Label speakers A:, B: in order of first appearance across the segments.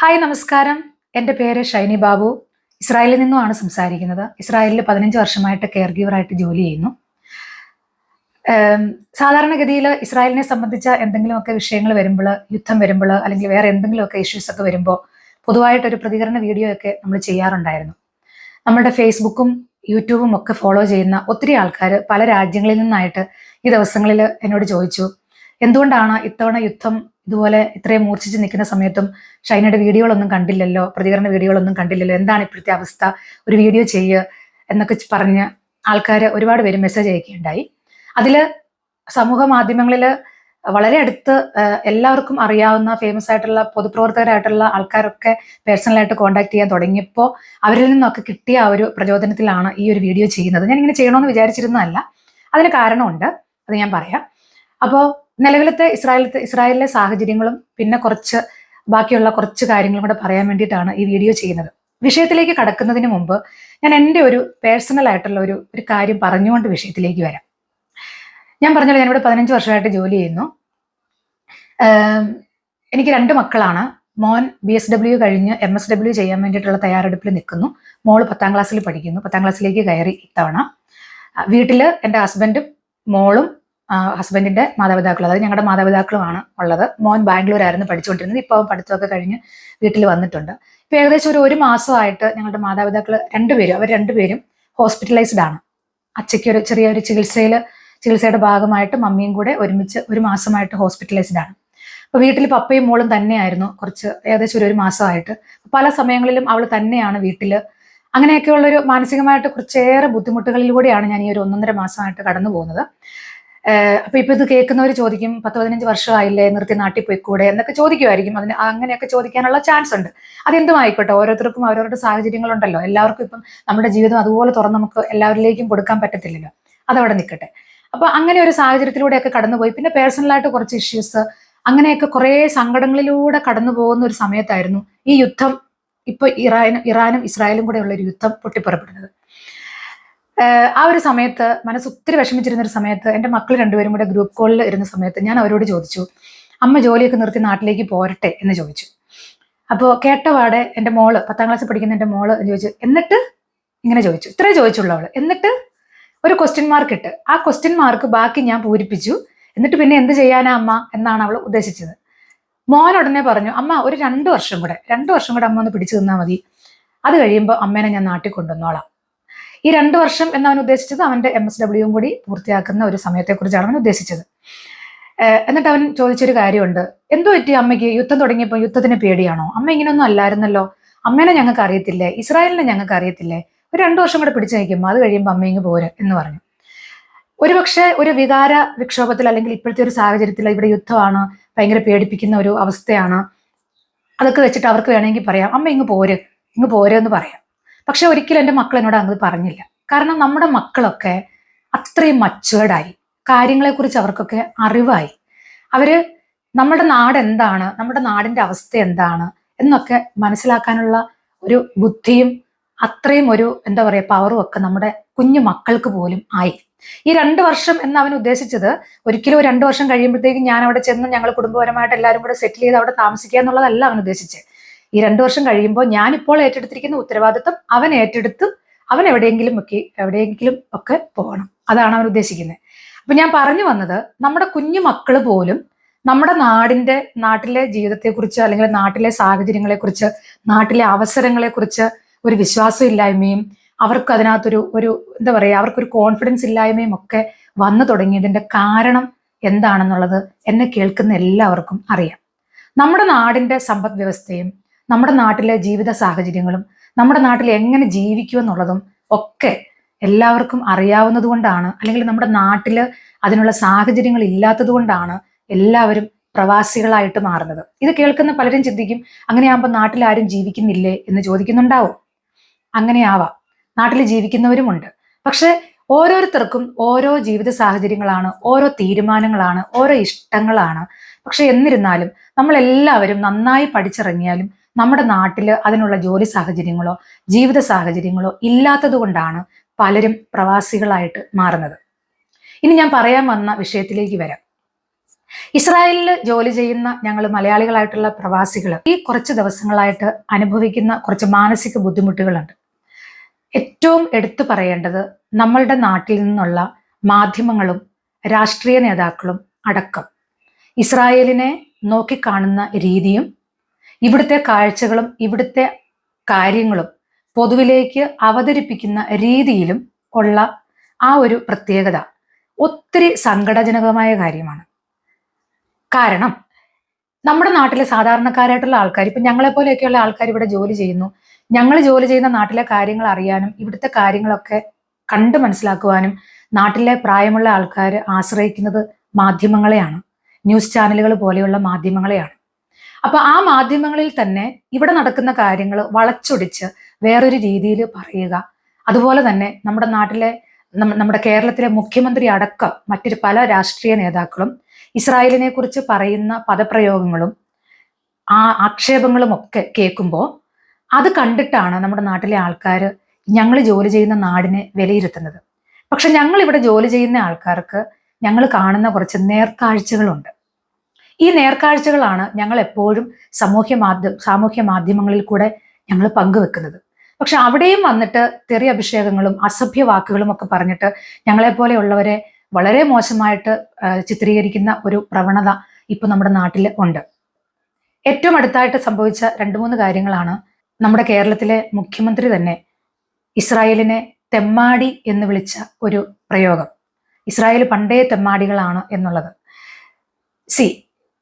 A: Hi നമസ്കാരം. എന്റെ പേര് ഷൈനി ബാബു. ഇസ്രായേലിൽ നിന്നുമാണ് സംസാരിക്കുന്നത്. ഇസ്രായേലിൽ പതിനഞ്ച് വർഷമായിട്ട് കെയർ ഗീവറായിട്ട് ജോലി ചെയ്യുന്നു. സാധാരണഗതിയിൽ ഇസ്രായേലിനെ സംബന്ധിച്ച എന്തെങ്കിലുമൊക്കെ വിഷയങ്ങൾ വരുമ്പോൾ യുദ്ധം വരുമ്പോൾ അല്ലെങ്കിൽ വേറെ എന്തെങ്കിലുമൊക്കെ ഇഷ്യൂസ് ഒക്കെ വരുമ്പോൾ പൊതുവായിട്ടൊരു പ്രതികരണ വീഡിയോ ഒക്കെ നമ്മൾ ചെയ്യാറുണ്ടായിരുന്നു. നമ്മുടെ ഫേസ്ബുക്കും യൂട്യൂബും ഒക്കെ ഫോളോ ചെയ്യുന്ന ഒത്തിരി ആൾക്കാർ പല രാജ്യങ്ങളിൽ നിന്നായിട്ട് ഈ ദിവസങ്ങളിൽ എന്നോട് ചോദിച്ചു എന്തുകൊണ്ടാണ് ഇത്തവണ യുദ്ധം ഇതുപോലെ ഇത്രയും മൂർച്ഛിച്ച് നിൽക്കുന്ന സമയത്തും ഷൈനയുടെ വീഡിയോകളൊന്നും കണ്ടില്ലല്ലോ പ്രതികരണ വീഡിയോകളൊന്നും കണ്ടില്ലല്ലോ എന്താണ് ഇപ്പോഴത്തെ അവസ്ഥ? ഒരു വീഡിയോ ചെയ്യുക എന്നൊക്കെ പറഞ്ഞ് ആൾക്കാർ ഒരുപാട് പേര് മെസ്സേജ് അയക്കുകയുണ്ടായി അതിൽ സമൂഹ മാധ്യമങ്ങളിൽ വളരെ അടുത്ത് എല്ലാവർക്കും അറിയാവുന്ന ഫേമസ് ആയിട്ടുള്ള പൊതുപ്രവർത്തകരായിട്ടുള്ള ആൾക്കാരൊക്കെ പേഴ്സണലായിട്ട് കോൺടാക്ട് ചെയ്യാൻ തുടങ്ങിയപ്പോൾ അവരിൽ നിന്നൊക്കെ കിട്ടിയ ആ ഒരു പ്രചോദനത്തിലാണ് ഈ ഒരു വീഡിയോ ചെയ്യുന്നത്. ഞാൻ ഇങ്ങനെ ചെയ്യണമെന്ന് വിചാരിച്ചിരുന്നതല്ല. അതിന് കാരണമുണ്ട്. അത് ഞാൻ പറയാം. അപ്പോൾ നിലവിലത്തെ ഇസ്രായേലത്തെ ഇസ്രായേലിലെ സാഹചര്യങ്ങളും പിന്നെ കുറച്ച് ബാക്കിയുള്ള കുറച്ച് കാര്യങ്ങളും കൂടെ പറയാൻ വേണ്ടിയിട്ടാണ് ഈ വീഡിയോ ചെയ്യുന്നത്. വിഷയത്തിലേക്ക് കടക്കുന്നതിന് മുമ്പ് ഞാൻ എന്റെ ഒരു പേഴ്സണൽ ആയിട്ടുള്ള ഒരു ഒരു കാര്യം പറഞ്ഞുകൊണ്ട് വിഷയത്തിലേക്ക് വരാം. ഞാൻ പറഞ്ഞല്ലോ ഞാനിവിടെ പതിനഞ്ച് വർഷമായിട്ട് ജോലി ചെയ്യുന്നു. എനിക്ക് രണ്ട് മക്കളാണ്. മോൻ ബി എസ് ഡബ്ല്യു കഴിഞ്ഞ് എം എസ് ഡബ്ല്യു ചെയ്യാൻ വേണ്ടിയിട്ടുള്ള തയ്യാറെടുപ്പിൽ നിൽക്കുന്നു. മോൾ പത്താം ക്ലാസ്സിൽ പഠിക്കുന്നു. പത്താം ക്ലാസ്സിലേക്ക് കയറി ഇത്തവണ. വീട്ടിൽ എന്റെ ഹസ്ബൻഡും മോളും ഹസ്ബൻഡിന്റെ മാതാപിതാക്കൾ അതായത് ഞങ്ങളുടെ മാതാപിതാക്കളുമാണ് ഉള്ളത്. മോൻ ബാംഗ്ലൂരായിരുന്നു പഠിച്ചുകൊണ്ടിരുന്നത് ഇപ്പോൾ പഠിത്തമൊക്കെ കഴിഞ്ഞ് വീട്ടിൽ വന്നിട്ടുണ്ട്. ഇപ്പൊ ഏകദേശം ഒരു ഒരു മാസമായിട്ട് ഞങ്ങളുടെ മാതാപിതാക്കൾ രണ്ടുപേരും അവർ രണ്ടുപേരും ഹോസ്പിറ്റലൈസ്ഡ് ആണ്. അച്ഛയ്ക്ക് ഒരു ചെറിയ ഒരു ചികിത്സയിൽ ചികിത്സയുടെ ഭാഗമായിട്ട് മമ്മിയും കൂടെ ഒരുമിച്ച് ഒരു മാസമായിട്ട് ഹോസ്പിറ്റലൈസ്ഡ് ആണ്. അപ്പോൾ വീട്ടിൽ പപ്പയും മോളും തന്നെയായിരുന്നു കുറച്ച് ഏകദേശം ഒരു ഒരു മാസമായിട്ട്. പല സമയങ്ങളിലും അവൾ തന്നെയാണ് വീട്ടിൽ അങ്ങനെയൊക്കെയുള്ളൊരു മാനസികമായിട്ട് കുറച്ചേറെ ബുദ്ധിമുട്ടുകളിലൂടെയാണ് ഞാൻ ഈ ഒരു ഒന്നൊന്നര മാസമായിട്ട് കടന്നു പോകുന്നത് അപ്പൊ ഇപ്പൊ ഇത് കേൾക്കുന്നവർ ചോദിക്കും പത്ത് പതിനഞ്ച് വർഷമായില്ലേ നിർത്തി നാട്ടിൽ പോയിക്കൂടെ എന്നൊക്കെ ചോദിക്കുമായിരിക്കും അതിന് അങ്ങനെയൊക്കെ ചോദിക്കാനുള്ള ചാൻസ് ഉണ്ട്. അതെന്തും ആയിക്കോട്ടെ ഓരോരുത്തർക്കും അവരവരുടെ സാഹചര്യങ്ങളുണ്ടല്ലോ. എല്ലാവർക്കും ഇപ്പം നമ്മുടെ ജീവിതം അതുപോലെ തുറന്ന് നമുക്ക് എല്ലാവരിലേക്കും കൊടുക്കാൻ പറ്റത്തില്ലല്ലോ. അതവിടെ നിൽക്കട്ടെ അപ്പൊ അങ്ങനെ ഒരു സാഹചര്യത്തിലൂടെയൊക്കെ കടന്നുപോയി. പിന്നെ പേഴ്സണലായിട്ട് കുറച്ച് ഇഷ്യൂസ് അങ്ങനെയൊക്കെ കുറേ സങ്കടങ്ങളിലൂടെ കടന്നു പോകുന്ന ഒരു സമയത്തായിരുന്നു ഈ യുദ്ധം. ഇപ്പൊ ഇറാനും ഇറാനും ഇസ്രായേലും കൂടെയുള്ള ഒരു യുദ്ധം പൊട്ടിപ്പുറപ്പെടുന്നത്. ആ ഒരു സമയത്ത് മനസ്സ് ഒത്തിരി വിഷമിച്ചിരുന്ന ഒരു സമയത്ത് എന്റെ മക്കൾ രണ്ടുപേരും കൂടെ ഗ്രൂപ്പ് കോളിൽ ഇരുന്ന സമയത്ത് ഞാൻ അവരോട് ചോദിച്ചു അമ്മ ജോലിയൊക്കെ നിർത്തി നാട്ടിലേക്ക് പോരട്ടെ? എന്ന് ചോദിച്ചു. അപ്പോൾ കേട്ടപാടെ എന്റെ മോൾ പത്താം ക്ലാസ്സിൽ പഠിക്കുന്ന എന്റെ മോൾ ചോദിച്ചു എന്നിട്ട്? ഇങ്ങനെ ചോദിച്ചു. ഇത്രേ ചോദിച്ചുള്ളൂ അവൾ. എന്നിട്ട്? ഒരു ക്വസ്റ്റ്യൻ മാർക്ക് ഇട്ട്. ആ ക്വസ്റ്റ്യൻ മാർക്ക് ബാക്കി ഞാൻ പൂരിപ്പിച്ചു. എന്നിട്ട് പിന്നെ എന്ത് ചെയ്യാനാ അമ്മ എന്നാണ് അവൾ ഉദ്ദേശിച്ചത്. മോൻ ഉടനെ പറഞ്ഞു അമ്മ ഒരു രണ്ട് വർഷം കൂടെ രണ്ട് വർഷം കൂടെ അമ്മ ഒന്ന് പിടിച്ചു തന്നാൽ മതി. അത് കഴിയുമ്പോൾ അമ്മേനെ ഞാൻ നാട്ടിൽ കൊണ്ടുവന്നോളാം. ഈ രണ്ട് വർഷം എന്ന് അവൻ ഉദ്ദേശിച്ചത് അവന്റെ എം എസ് ഡബ്ല്യുവും കൂടി പൂർത്തിയാക്കുന്ന ഒരു സമയത്തെക്കുറിച്ചാണ് അവൻ ഉദ്ദേശിച്ചത്. എന്നിട്ട് അവൻ ചോദിച്ചൊരു കാര്യമുണ്ട്. എന്തോ പറ്റി അമ്മയ്ക്ക്? യുദ്ധം തുടങ്ങിയപ്പോൾ യുദ്ധത്തിന് പേടിയാണോ? അമ്മ ഇങ്ങനെയൊന്നും അല്ലായിരുന്നല്ലോ. അമ്മേനെ ഞങ്ങൾക്ക് അറിയത്തില്ലേ? ഇസ്രായേലിനെ ഞങ്ങൾക്ക് അറിയത്തില്ലേ? ഒരു രണ്ടു വർഷം കൂടെ പിടിച്ചു നയിക്കുമ്പോൾ അത് കഴിയുമ്പോൾ അമ്മ ഇങ്ങ് പോര് എന്ന് പറഞ്ഞു. ഒരുപക്ഷെ ഒരു വികാര വിക്ഷോഭത്തിൽ അല്ലെങ്കിൽ ഇപ്പോഴത്തെ ഒരു സാഹചര്യത്തിൽ ഇവിടെ യുദ്ധമാണ് ഭയങ്കര പേടിപ്പിക്കുന്ന ഒരു അവസ്ഥയാണ്. അതൊക്കെ വെച്ചിട്ട് അവർക്ക് വേണമെങ്കിൽ പറയാം. അമ്മ ഇങ്ങ് പോര് ഇങ്ങ് പോരെന്ന് പറയാം. പക്ഷെ ഒരിക്കലും എന്റെ മക്കൾ എന്നോട് അങ്ങനെ പറഞ്ഞില്ല. കാരണം നമ്മുടെ മക്കളൊക്കെ അത്രയും മച്ചുവേർഡായി കാര്യങ്ങളെക്കുറിച്ച് അവർക്കൊക്കെ അറിവായി. അവർ നമ്മുടെ നാട് എന്താണ് നമ്മുടെ നാടിന്റെ അവസ്ഥ എന്താണ് എന്നൊക്കെ മനസ്സിലാക്കാനുള്ള ഒരു ബുദ്ധിയും അത്രയും ഒരു എന്താ പറയുക പവറും ഒക്കെ നമ്മുടെ കുഞ്ഞു മക്കൾക്ക് പോലും ആയി. ഈ രണ്ട് വർഷം എന്ന് അവൻ ഉദ്ദേശിച്ചത് ഒരിക്കലും ഒരു രണ്ട് വർഷം കഴിയുമ്പോഴത്തേക്കും ഞാൻ അവിടെ ചെന്ന് ഞങ്ങൾ കുടുംബപരമായിട്ട് എല്ലാവരും കൂടെ സെറ്റിൽ ചെയ്ത് അവിടെ താമസിക്കുക എന്നുള്ളതല്ല അവൻ ഉദ്ദേശിച്ചത്. ഈ രണ്ടു വർഷം കഴിയുമ്പോൾ ഞാനിപ്പോൾ ഏറ്റെടുത്തിരിക്കുന്ന ഉത്തരവാദിത്വം അവൻ ഏറ്റെടുത്ത് അവൻ എവിടെയെങ്കിലും ഒക്കെ എവിടെയെങ്കിലും ഒക്കെ പോകണം. അതാണ് അവൻ ഉദ്ദേശിക്കുന്നത്. അപ്പൊ ഞാൻ പറഞ്ഞു വന്നത് നമ്മുടെ കുഞ്ഞു മക്കൾ പോലും നമ്മുടെ നാടിന്റെ നാട്ടിലെ ജീവിതത്തെക്കുറിച്ച് അല്ലെങ്കിൽ നാട്ടിലെ സാഹചര്യങ്ങളെക്കുറിച്ച് നാട്ടിലെ അവസരങ്ങളെക്കുറിച്ച് ഒരു വിശ്വാസം ഇല്ലായ്മയും അവർക്ക് അതിനകത്തൊരു ഒരു എന്താ പറയുക അവർക്കൊരു കോൺഫിഡൻസ് ഇല്ലായ്മയും ഒക്കെ വന്നു തുടങ്ങിയതിന്റെ കാരണം എന്താണെന്നുള്ളത് എന്നെ കേൾക്കുന്ന എല്ലാവർക്കും അറിയാം. നമ്മുടെ നാടിന്റെ സമ്പദ് വ്യവസ്ഥയും നമ്മുടെ നാട്ടിലെ ജീവിത സാഹചര്യങ്ങളും നമ്മുടെ നാട്ടിൽ എങ്ങനെ ജീവിക്കുമെന്നുള്ളതും ഒക്കെ എല്ലാവർക്കും അറിയാവുന്നത് കൊണ്ടാണ് അല്ലെങ്കിൽ നമ്മുടെ നാട്ടിൽ അതിനുള്ള സാഹചര്യങ്ങൾ ഇല്ലാത്തത് കൊണ്ടാണ് എല്ലാവരും പ്രവാസികളായിട്ട് മാറുന്നത്. ഇത് കേൾക്കുന്ന പലരും ചിന്തിക്കും അങ്ങനെയാകുമ്പോൾ നാട്ടിൽ ആരും ജീവിക്കുന്നില്ലേ എന്ന് ചോദിക്കുന്നുണ്ടാവും. അങ്ങനെയാവാം നാട്ടിൽ ജീവിക്കുന്നവരുമുണ്ട്. പക്ഷെ ഓരോരുത്തർക്കും ഓരോ ജീവിത സാഹചര്യങ്ങളാണ് ഓരോ തീരുമാനങ്ങളാണ് ഓരോ ഇഷ്ടങ്ങളാണ്. പക്ഷെ എന്നിരുന്നാലും നമ്മളെല്ലാവരും നന്നായി പഠിച്ചിറങ്ങിയാലും നമ്മുടെ നാട്ടിൽ അതിനുള്ള ജോലി സാഹചര്യങ്ങളോ ജീവിത സാഹചര്യങ്ങളോ ഇല്ലാത്തത് കൊണ്ടാണ് പലരും പ്രവാസികളായിട്ട് മാറുന്നത്. ഇനി ഞാൻ പറയാൻ വന്ന വിഷയത്തിലേക്ക് വരാം. ഇസ്രായേലിൽ ജോലി ചെയ്യുന്ന ഞങ്ങൾ മലയാളികളായിട്ടുള്ള പ്രവാസികൾ ഈ കുറച്ച് ദിവസങ്ങളായിട്ട് അനുഭവിക്കുന്ന കുറച്ച് മാനസിക ബുദ്ധിമുട്ടുകളുണ്ട്. ഏറ്റവും എടുത്തു പറയേണ്ടത് നമ്മളുടെ നാട്ടിൽ നിന്നുള്ള മാധ്യമങ്ങളും രാഷ്ട്രീയ നേതാക്കളും അടക്കം. ഇസ്രായേലിനെ നോക്കിക്കാണുന്ന രീതിയും ഇവിടുത്തെ കാഴ്ചകളും ഇവിടുത്തെ കാര്യങ്ങളും പൊതുവിലേക്ക് അവതരിപ്പിക്കുന്ന രീതിയിലും ഉള്ള ആ ഒരു പ്രത്യേകത ഒത്തിരി സങ്കടജനകമായ കാര്യമാണ്. കാരണം നമ്മുടെ നാട്ടിലെ സാധാരണക്കാരായിട്ടുള്ള ആൾക്കാർ ഇപ്പൊ ഞങ്ങളെ പോലെയൊക്കെയുള്ള ആൾക്കാർ ഇവിടെ ജോലി ചെയ്യുന്നു. ഞങ്ങൾ ജോലി ചെയ്യുന്ന നാട്ടിലെ കാര്യങ്ങൾ അറിയാനും ഇവിടുത്തെ കാര്യങ്ങളൊക്കെ കണ്ട് മനസ്സിലാക്കുവാനും നാട്ടിലെ പ്രായമുള്ള ആൾക്കാർ ആശ്രയിക്കുന്നത് മാധ്യമങ്ങളെയാണ്. ന്യൂസ് ചാനലുകൾ പോലെയുള്ള മാധ്യമങ്ങളെയാണ്. അപ്പൊ ആ മാധ്യമങ്ങളിൽ തന്നെ ഇവിടെ നടക്കുന്ന കാര്യങ്ങൾ വളച്ചൊടിച്ച് വേറൊരു രീതിയിൽ പറയുക. അതുപോലെ തന്നെ നമ്മുടെ നാട്ടിലെ നമ്മുടെ കേരളത്തിലെ മുഖ്യമന്ത്രി അടക്കം മറ്റൊരു പല രാഷ്ട്രീയ നേതാക്കളും ഇസ്രായേലിനെ കുറിച്ച് പറയുന്ന പദപ്രയോഗങ്ങളും ആ ആക്ഷേപങ്ങളും ഒക്കെ കേൾക്കുമ്പോൾ അത് കണ്ടിട്ടാണ് നമ്മുടെ നാട്ടിലെ ആൾക്കാർ ഞങ്ങൾ ജോലി ചെയ്യുന്ന നാടിനെ വിലയിരുത്തുന്നത്. പക്ഷെ ഞങ്ങൾ ഇവിടെ ജോലി ചെയ്യുന്ന ആൾക്കാർക്ക് ഞങ്ങൾ കാണുന്ന കുറച്ച് നേർക്കാഴ്ചകളുണ്ട്. ഈ നേർക്കാഴ്ചകളാണ് ഞങ്ങൾ എപ്പോഴും സാമൂഹ്യ മാധ്യമ സാമൂഹ്യ മാധ്യമങ്ങളിൽ കൂടെ ഞങ്ങൾ പങ്കുവെക്കുന്നത്. പക്ഷെ അവിടെയും വന്നിട്ട് തെറി അഭിഷേകങ്ങളും അസഭ്യ വാക്കുകളും ഒക്കെ പറഞ്ഞിട്ട് ഞങ്ങളെപ്പോലെയുള്ളവരെ വളരെ മോശമായിട്ട് ചിത്രീകരിക്കുന്ന ഒരു പ്രവണത ഇപ്പൊ നമ്മുടെ നാട്ടിൽ ഉണ്ട്. ഏറ്റവും അടുത്തായിട്ട് സംഭവിച്ച രണ്ട് മൂന്ന് കാര്യങ്ങളാണ് നമ്മുടെ കേരളത്തിലെ മുഖ്യമന്ത്രി തന്നെ ഇസ്രായേലിനെ തെമ്മാടി എന്ന് വിളിച്ച ഒരു പ്രയോഗം. ഇസ്രായേൽ പണ്ടേ തെമ്മാടികളാണ് എന്നുള്ളത്. സി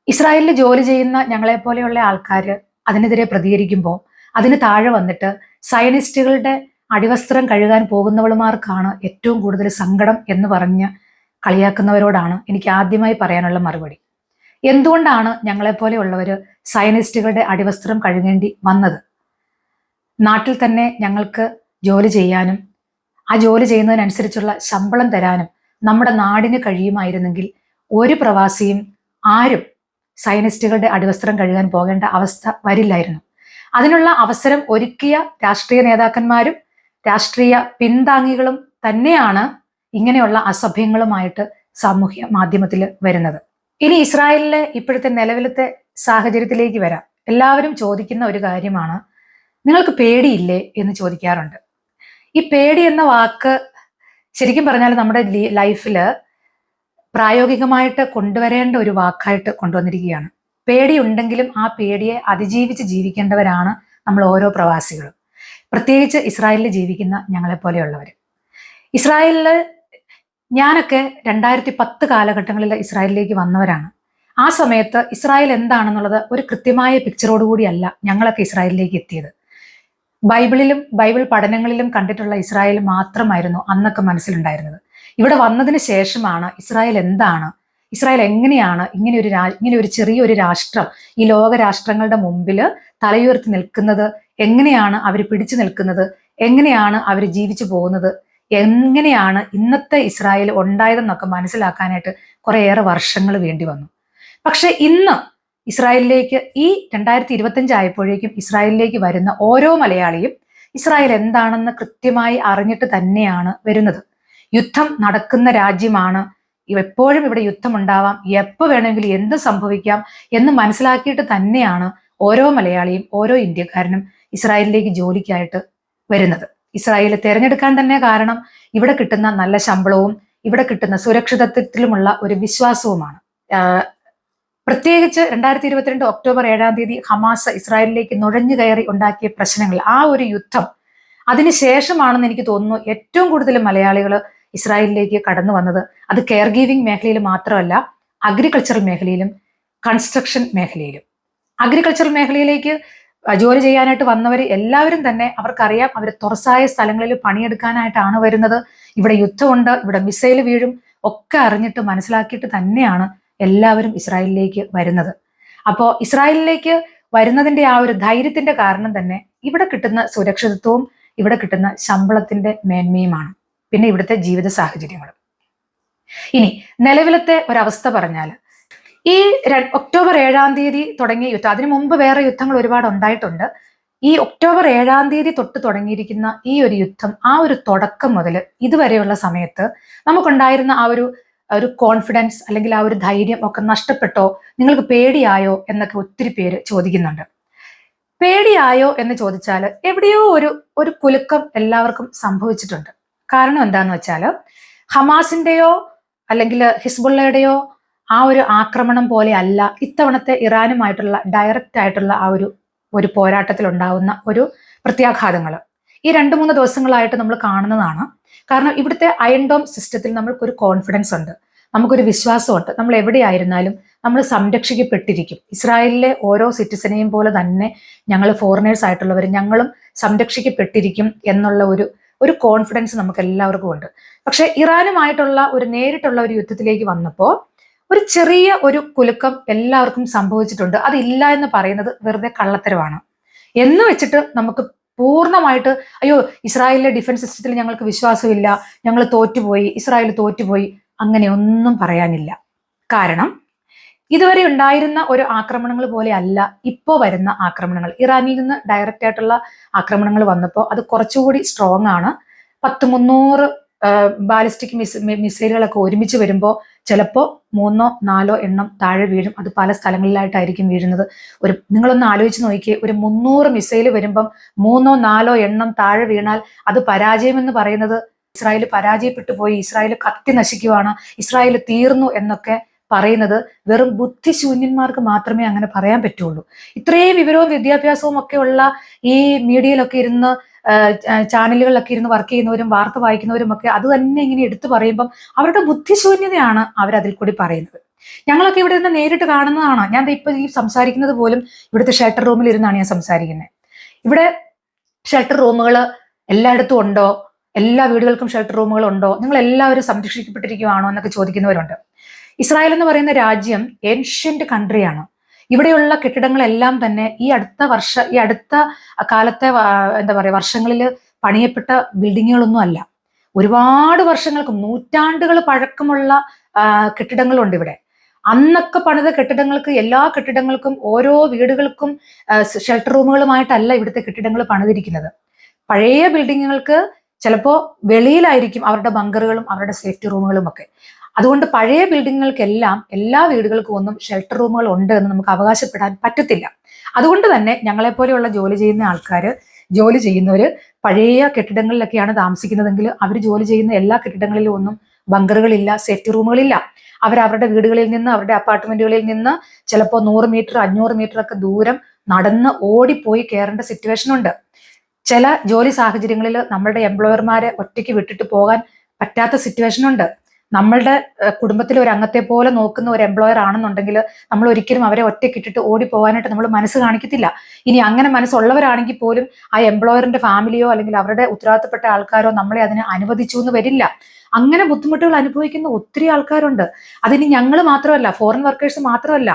A: ഇസ്രായേലിൽ ജോലി ചെയ്യുന്ന ഞങ്ങളെ പോലെയുള്ള ആൾക്കാർ അതിനെതിരെ പ്രതികരിക്കുമ്പോൾ അതിന് താഴെ വന്നിട്ട് സയനിസ്റ്റുകളുടെ അടിവസ്ത്രം കഴുകാൻ പോകുന്നവളുമാർക്കാണ് ഏറ്റവും കൂടുതൽ സങ്കടം എന്ന് പറഞ്ഞ് കളിയാക്കുന്നവരോടാണ് എനിക്ക് ആദ്യമായി പറയാനുള്ള മറുപടി. എന്തുകൊണ്ടാണ് ഞങ്ങളെപ്പോലെയുള്ളവർ സയനിസ്റ്റുകളുടെ അടിവസ്ത്രം കഴുകേണ്ടി വന്നത്? നാട്ടിൽ തന്നെ ഞങ്ങൾക്ക് ജോലി ചെയ്യാനും ആ ജോലി ചെയ്യുന്നതിനനുസരിച്ചുള്ള ശമ്പളം തരാനും നമ്മുടെ നാടിന് കഴിയുമായിരുന്നെങ്കിൽ ഒരു പ്രവാസിയും ആരും സയനിസ്റ്റുകളുടെ അടിവസ്ത്രം കഴുകാൻ പോകേണ്ട അവസ്ഥ വരില്ലായിരുന്നു. അതിനുള്ള അവസരം ഒരുക്കിയ രാഷ്ട്രീയ നേതാക്കന്മാരും രാഷ്ട്രീയ പിന്താങ്ങികളും തന്നെയാണ് ഇങ്ങനെയുള്ള അസഭ്യങ്ങളുമായിട്ട് സാമൂഹ്യ മാധ്യമത്തിൽ വരുന്നത്. ഇനി ഇസ്രായേലിലെ ഇപ്പോഴത്തെ നിലവിലത്തെ സാഹചര്യത്തിലേക്ക് വരാം. എല്ലാവരും ചോദിക്കുന്ന ഒരു കാര്യമാണ് നിങ്ങൾക്ക് പേടിയില്ലേ? എന്ന് ചോദിക്കാറുണ്ട്. ഈ പേടി എന്ന വാക്ക് ശരിക്കും പറഞ്ഞാൽ നമ്മുടെ ലൈഫിൽ പ്രായോഗികമായിട്ട് കൊണ്ടുവരേണ്ട ഒരു വാക്കായിട്ട് കൊണ്ടുവന്നിരിക്കുകയാണ്. പേടിയുണ്ടെങ്കിലും ആ പേടിയെ അതിജീവിച്ച് ജീവിക്കേണ്ടവരാണ് നമ്മൾ ഓരോ പ്രവാസികളും. പ്രത്യേകിച്ച് ഇസ്രായേലിൽ ജീവിക്കുന്ന ഞങ്ങളെപ്പോലെയുള്ളവർ ഇസ്രായേലിൽ ഞാനൊക്കെ രണ്ടായിരത്തി പത്ത് കാലഘട്ടങ്ങളിൽ ഇസ്രായേലിലേക്ക് വന്നവരാണ്. ആ സമയത്ത് ഇസ്രായേൽ എന്താണെന്നുള്ളത് ഒരു കൃത്യമായ പിക്ചറോടുകൂടിയല്ല ഞങ്ങളൊക്കെ ഇസ്രായേലിലേക്ക് എത്തിയത്. ബൈബിളിലും ബൈബിൾ പഠനങ്ങളിലും കണ്ടിട്ടുള്ള ഇസ്രായേൽ മാത്രമായിരുന്നു അന്നൊക്കെ മനസ്സിലുണ്ടായിരുന്നത്. ഇവിടെ വന്നതിന് ശേഷമാണ് ഇസ്രായേൽ എന്താണ്? ഇസ്രായേൽ എങ്ങനെയാണ് ഇങ്ങനെ ഒരു ഇങ്ങനെ ഒരു ചെറിയൊരു രാഷ്ട്രം ഈ ലോക രാഷ്ട്രങ്ങളുടെ മുമ്പിൽ തലയുയർത്തി നിൽക്കുന്നത്? എങ്ങനെയാണ് അവർ പിടിച്ചു നിൽക്കുന്നത്? എങ്ങനെയാണ് അവർ ജീവിച്ചു പോകുന്നത്? എങ്ങനെയാണ് ഇന്നത്തെ ഇസ്രായേൽ ഉണ്ടായതെന്നൊക്കെ മനസ്സിലാക്കാനായിട്ട് കുറേയേറെ വർഷങ്ങൾ വേണ്ടി വന്നു. പക്ഷെ ഇന്ന് ഇസ്രായേലിലേക്ക് ഈ രണ്ടായിരത്തി ഇരുപത്തഞ്ച് ആയപ്പോഴേക്കും ഇസ്രായേലിലേക്ക് വരുന്ന ഓരോ മലയാളിയും ഇസ്രായേൽ എന്താണെന്ന് കൃത്യമായി അറിഞ്ഞിട്ട് തന്നെയാണ് വരുന്നത്. യുദ്ധം നടക്കുന്ന രാജ്യമാണ്. എപ്പോഴും ഇവിടെ യുദ്ധം ഉണ്ടാവാം എപ്പോൾ വേണമെങ്കിലും എന്ത് സംഭവിക്കാം എന്ന് മനസ്സിലാക്കിയിട്ട് തന്നെയാണ് ഓരോ മലയാളിയും ഓരോ ഇന്ത്യക്കാരനും ഇസ്രായേലിലേക്ക് ജോലിക്കായിട്ട് വരുന്നത്. ഇസ്രായേൽ തിരഞ്ഞെടുക്കാൻ തന്നെ കാരണം ഇവിടെ കിട്ടുന്ന നല്ല ശമ്പളവും ഇവിടെ കിട്ടുന്ന സുരക്ഷിതത്വത്തിലുമുള്ള ഒരു വിശ്വാസവുമാണ്. പ്രത്യേകിച്ച് രണ്ടായിരത്തി ഇരുപത്തിരണ്ട് ഒക്ടോബർ ഏഴാം തീയതി ഹമാസ് ഇസ്രായേലിലേക്ക് നുഴഞ്ഞു കയറി ഉണ്ടാക്കിയ പ്രശ്നങ്ങൾ ആ ഒരു യുദ്ധം അതിനുശേഷമാണെന്ന് എനിക്ക് തോന്നുന്നു ഏറ്റവും കൂടുതൽ മലയാളികൾ ഇസ്രായേലിലേക്ക് കടന്നു വന്നത്. അത് കെയർ ഗീവിംഗ് മേഖലയിൽ മാത്രമല്ല അഗ്രികൾച്ചറൽ മേഖലയിലും കൺസ്ട്രക്ഷൻ മേഖലയിലും. അഗ്രികൾച്ചറൽ മേഖലയിലേക്ക് ജോലി ചെയ്യാനായിട്ട് വന്നവർ എല്ലാവരും തന്നെ അവർക്കറിയാം അവർ തുറസായ സ്ഥലങ്ങളിൽ പണിയെടുക്കാനായിട്ടാണ് വരുന്നത്. ഇവിടെ യുദ്ധമുണ്ട് ഇവിടെ മിസൈൽ വീഴും ഒക്കെ അറിഞ്ഞിട്ട് മനസ്സിലാക്കിയിട്ട് തന്നെയാണ് എല്ലാവരും ഇസ്രായേലിലേക്ക് വരുന്നത്. അപ്പോൾ ഇസ്രായേലിലേക്ക് വരുന്നതിന്റെ ആ ഒരു ധൈര്യത്തിന്റെ കാരണം തന്നെ ഇവിടെ കിട്ടുന്ന സുരക്ഷിതത്വവും ഇവിടെ കിട്ടുന്ന ശമ്പളത്തിന്റെ മേന്മയുമാണ്. പിന്നെ ഇവിടുത്തെ ജീവിത സാഹചര്യങ്ങളും. ഇനി നിലവിലത്തെ ഒരവസ്ഥ പറഞ്ഞാൽ ഈ ഒക്ടോബർ ഏഴാം തീയതി തുടങ്ങിയ യുദ്ധം അതിനു മുമ്പ് വേറെ യുദ്ധങ്ങൾ ഒരുപാട് ഉണ്ടായിട്ടുണ്ട്. ഈ ഒക്ടോബർ ഏഴാം തീയതി തൊട്ട് തുടങ്ങിയിരിക്കുന്ന ഈ ഒരു യുദ്ധം ആ ഒരു തുടക്കം മുതൽ ഇതുവരെയുള്ള സമയത്ത് നമുക്കുണ്ടായിരുന്ന ആ ഒരു ഒരു കോൺഫിഡൻസ് അല്ലെങ്കിൽ ആ ഒരു ധൈര്യം ഒക്കെ നഷ്ടപ്പെട്ടോ നിങ്ങൾക്ക് പേടിയായോ എന്നൊക്കെ ഒത്തിരി പേര് ചോദിക്കുന്നുണ്ട്. പേടിയായോ എന്ന് ചോദിച്ചാൽ എവിടെയോ ഒരു ഒരു കുലുക്കം എല്ലാവർക്കും സംഭവിച്ചിട്ടുണ്ട്. കാരണം എന്താന്ന് വെച്ചാൽ ഹമാസിന്റെയോ അല്ലെങ്കിൽ ഹിസ്ബുള്ളയുടെയോ ആ ഒരു ആക്രമണം പോലെ അല്ല ഇത്തവണത്തെ ഇറാനുമായിട്ടുള്ള ഡയറക്റ്റ് ആയിട്ടുള്ള ആ ഒരു ഒരു പോരാട്ടത്തിൽ ഉണ്ടാവുന്ന ഒരു പ്രത്യാഘാതങ്ങൾ ഈ രണ്ട് മൂന്ന് ദിവസങ്ങളായിട്ട് നമ്മൾ കാണുന്നതാണ്. കാരണം ഇവിടുത്തെ അയൺ ഡോം സിസ്റ്റത്തിൽ നമ്മൾക്കൊരു കോൺഫിഡൻസ് ഉണ്ട്. നമുക്കൊരു വിശ്വാസമുണ്ട്. നമ്മൾ എവിടെയായിരുന്നാലും നമ്മൾ സംരക്ഷിക്കപ്പെട്ടിരിക്കും. ഇസ്രായേലിലെ ഓരോ സിറ്റിസനെയും പോലെ തന്നെ ഞങ്ങൾ ഫോറിനേഴ്സ് ആയിട്ടുള്ളവർ ഞങ്ങളും സംരക്ഷിക്കപ്പെട്ടിരിക്കും എന്നുള്ള ഒരു ഒരു കോൺഫിഡൻസ് നമുക്ക് എല്ലാവർക്കും ഉണ്ട്. പക്ഷെ ഇറാനുമായിട്ടുള്ള ഒരു നേരിട്ടുള്ള ഒരു യുദ്ധത്തിലേക്ക് വന്നപ്പോൾ ഒരു ചെറിയ ഒരു കുലുക്കം എല്ലാവർക്കും സംഭവിച്ചിട്ടുണ്ട്. അതില്ല എന്ന് പറയുന്നത് വെറുതെ കള്ളത്തരമാണ്. എന്ന് വെച്ചിട്ട് നമുക്ക് പൂർണമായിട്ട് അയ്യോ ഇസ്രായേലിലെ ഡിഫൻസ് സിസ്റ്റത്തിൽ ഞങ്ങൾക്ക് വിശ്വാസമില്ല ഞങ്ങൾ തോറ്റുപോയി ഇസ്രായേൽ തോറ്റുപോയി അങ്ങനെ ഒന്നും പറയാനില്ല. കാരണം ഇതുവരെ ഉണ്ടായിരുന്ന ഒരു ആക്രമണങ്ങൾ പോലെ അല്ല ഇപ്പോൾ വരുന്ന ആക്രമണങ്ങൾ. ഇറാനിൽ നിന്ന് ഡയറക്റ്റ് ആയിട്ടുള്ള ആക്രമണങ്ങൾ വന്നപ്പോൾ അത് കുറച്ചുകൂടി സ്ട്രോങ് ആണ്. പത്ത് മുന്നൂറ് ബാലിസ്റ്റിക് മിസ് മിസൈലുകളൊക്കെ ഒരുമിച്ച് വരുമ്പോൾ ചിലപ്പോൾ മൂന്നോ നാലോ എണ്ണം താഴെ വീഴും. അത് പല സ്ഥലങ്ങളിലായിട്ടായിരിക്കും വീഴുന്നത്. ഒരു നിങ്ങളൊന്ന് ആലോചിച്ച് നോക്കിയേ ഒരു മുന്നൂറ് മിസൈൽ വരുമ്പം മൂന്നോ നാലോ എണ്ണം താഴെ വീണാൽ അത് പരാജയമെന്ന് പറയുന്നത് ഇസ്രായേൽ പരാജയപ്പെട്ടു പോയി. ഇസ്രായേൽ കത്തി നശിക്കുവാണ്. ഇസ്രായേൽ തീർന്നു എന്നൊക്കെ പറയുന്നത് വെറും ബുദ്ധിശൂന്യന്മാർക്ക് മാത്രമേ അങ്ങനെ പറയാൻ പറ്റുള്ളൂ. ഇത്രയും വിവരവും വിദ്യാഭ്യാസവും ഒക്കെ ഉള്ള ഈ മീഡിയയിലൊക്കെ ഇരുന്ന് ചാനലുകളിലൊക്കെ ഇരുന്ന് വർക്ക് ചെയ്യുന്നവരും വാർത്ത വായിക്കുന്നവരും ഒക്കെ അത് തന്നെ ഇങ്ങനെ എടുത്തു പറയുമ്പം അവരുടെ ബുദ്ധിശൂന്യതയാണ് അവരതിൽ കൂടി പറയുന്നത്. ഞങ്ങളൊക്കെ ഇവിടെ നിന്ന് നേരിട്ട് കാണുന്നതാണ്. ഞാൻ ഇപ്പൊ ഈ സംസാരിക്കുന്നത് പോലും ഇവിടുത്തെ ഷെൽട്ടർ റൂമിൽ ഇരുന്നാണ് ഞാൻ സംസാരിക്കുന്നത് ഇവിടെ ഷെൽട്ടർ റൂമുകൾ എല്ലായിടത്തും ഉണ്ടോ? എല്ലാ വീടുകൾക്കും ഷെൽട്ടർ റൂമുകൾ ഉണ്ടോ? നിങ്ങൾ എല്ലാവരും സംരക്ഷിക്കപ്പെട്ടിരിക്കുവാണോ എന്നൊക്കെ ചോദിക്കുന്നവരുണ്ട്. ഇസ്രായേൽ എന്ന് പറയുന്ന രാജ്യം ഏൻഷ്യന്റ് കൺട്രിയാണ് ഇവിടെയുള്ള കെട്ടിടങ്ങളെല്ലാം തന്നെ ഈ അടുത്ത വർഷ ഈ അടുത്ത കാലത്തെ എന്താ പറയുക വർഷങ്ങളിൽ പണിയപ്പെട്ട ബിൽഡിങ്ങുകളൊന്നും അല്ല. ഒരുപാട് വർഷങ്ങൾക്ക് നൂറ്റാണ്ടുകൾ പഴക്കമുള്ള കെട്ടിടങ്ങളുണ്ട് ഇവിടെ. അന്നൊക്കെ പണിത കെട്ടിടങ്ങൾക്ക് എല്ലാ കെട്ടിടങ്ങൾക്കും ഓരോ വീടുകൾക്കും ഷെൽട്ടർ റൂമുകളുമായിട്ടല്ല ഇവിടുത്തെ കെട്ടിടങ്ങൾ പണിതിരിക്കുന്നത്. പഴയ ബിൽഡിങ്ങുകൾക്ക് ചിലപ്പോൾ വെളിയിലായിരിക്കും അവരുടെ ബങ്കറുകളും അവരുടെ സേഫ്റ്റി റൂമുകളും ഒക്കെ. അതുകൊണ്ട് പഴയ ബിൽഡിങ്ങുകൾക്കെല്ലാം എല്ലാ വീടുകൾക്കും ഒന്നും ഷെൽട്ടർ റൂമുകൾ ഉണ്ട് എന്ന് നമുക്ക് അവകാശപ്പെടാൻ പറ്റത്തില്ല. അതുകൊണ്ട് തന്നെ ഞങ്ങളെപ്പോലെയുള്ള ജോലി ചെയ്യുന്ന ആൾക്കാർ ജോലി ചെയ്യുന്നവർ പഴയ കെട്ടിടങ്ങളിലൊക്കെയാണ് താമസിക്കുന്നതെങ്കിൽ അവർ ജോലി ചെയ്യുന്ന എല്ലാ കെട്ടിടങ്ങളിലും ഒന്നും ബങ്കറുകളില്ല സേഫ്റ്റി റൂമുകളില്ല അവർ അവരുടെ വീടുകളിൽ നിന്ന് അവരുടെ അപ്പാർട്ട്മെന്റുകളിൽ നിന്ന് ചിലപ്പോൾ നൂറ് മീറ്റർ അഞ്ഞൂറ് മീറ്റർ ഒക്കെ ദൂരം നടന്ന് ഓടിപ്പോയി കയറേണ്ട സിറ്റുവേഷൻ ഉണ്ട്. ചില ജോലി സാഹചര്യങ്ങളിൽ നമ്മളുടെ എംപ്ലോയർമാരെ ഒറ്റയ്ക്ക് വിട്ടിട്ട് പോകാൻ പറ്റാത്ത സിറ്റുവേഷൻ ഉണ്ട്. നമ്മളുടെ കുടുംബത്തിലെ ഒരു അംഗത്തെ പോലെ നോക്കുന്ന ഒരു എംപ്ലോയർ ആണെന്നുണ്ടെങ്കിൽ നമ്മൾ ഒരിക്കലും അവരെ ഒറ്റക്കിട്ടിട്ട് ഓടി പോകാനായിട്ട് നമ്മൾ മനസ്സ് കാണിക്കത്തില്ല. ഇനി അങ്ങനെ മനസ്സുള്ളവരാണെങ്കിൽ പോലും ആ എംപ്ലോയറിന്റെ ഫാമിലിയോ അല്ലെങ്കിൽ അവരുടെ ഉത്തരവാദിത്തപ്പെട്ട ആൾക്കാരോ നമ്മളെ അതിനെ അനുവദിച്ചു എന്ന് വരില്ല. അങ്ങനെ ബുദ്ധിമുട്ടുകൾ അനുഭവിക്കുന്ന ഒത്തിരി ആൾക്കാരുണ്ട്. അതിന് ഞങ്ങൾ മാത്രമല്ല ഫോറിൻ വർക്കേഴ്സ് മാത്രമല്ല